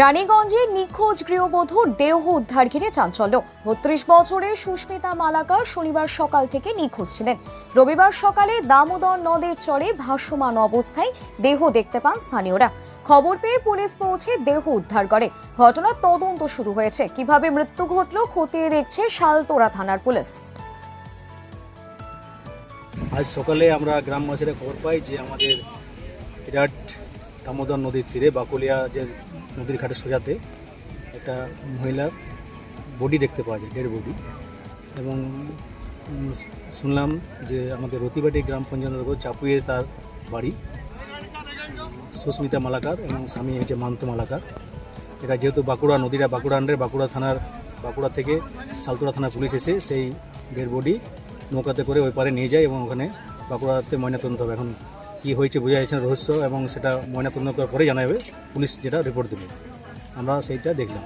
রানীগঞ্জে নিখোঁজ গৃহবধূর দেহ উদ্ধার ঘিরে চাঞ্চল্য। বত্রিশ বছরের সুস্মিতা মালাকার শনিবার সকাল থেকে নিখোঁজ ছিলেন। রবিবার সকালে দামোদর নদের চরে ভাসমান অবস্থায় দেহ দেখতে পান স্থানীয়রা। খবর পেয়ে পুলিশ পৌঁছে দেহ উদ্ধার করে। ঘটনার তদন্ত শুরু হয়েছে। কীভাবে মৃত্যু ঘটল খতিয়ে দেখছে শালতোরা থানার পুলিশ। আজ সকালে আমরা গ্রামবাসীরা খবর পাই যে আমাদের বিরাট দামোদর নদীর তীরে বাকুলিয়া যে নদীর ঘাটে সোজাতে একটা মহিলার বডি দেখতে পাওয়া যায় ডেড বডি এবং শুনলাম যে আমাদের রতিবাটি গ্রাম পঞ্চায়েত চাপুয়ে তার বাড়ি, সুস্মিতা মালাকার এবং স্বামী হচ্ছে মান্ত মালাকার। এটা যেহেতু বাঁকুড়া নদীরা, বাঁকুড়া আন্ডারে বাঁকুড়া থানার, বাঁকুড়া থেকে সালতোড়া থানার পুলিশ এসে সেই ডেড বডি নৌকাতে করে ওই পারে নিয়ে যায় এবং ওখানে বাঁকুড়াতে ময়নাতদন্ত হবে। এখন কী হয়েছে বোঝা যাচ্ছে রহস্য, এবং সেটা ময়নাতদন্ত করার পরে জানা যাবে। পুলিশ যেটা রিপোর্ট দেবে আমরা সেইটা দেখলাম।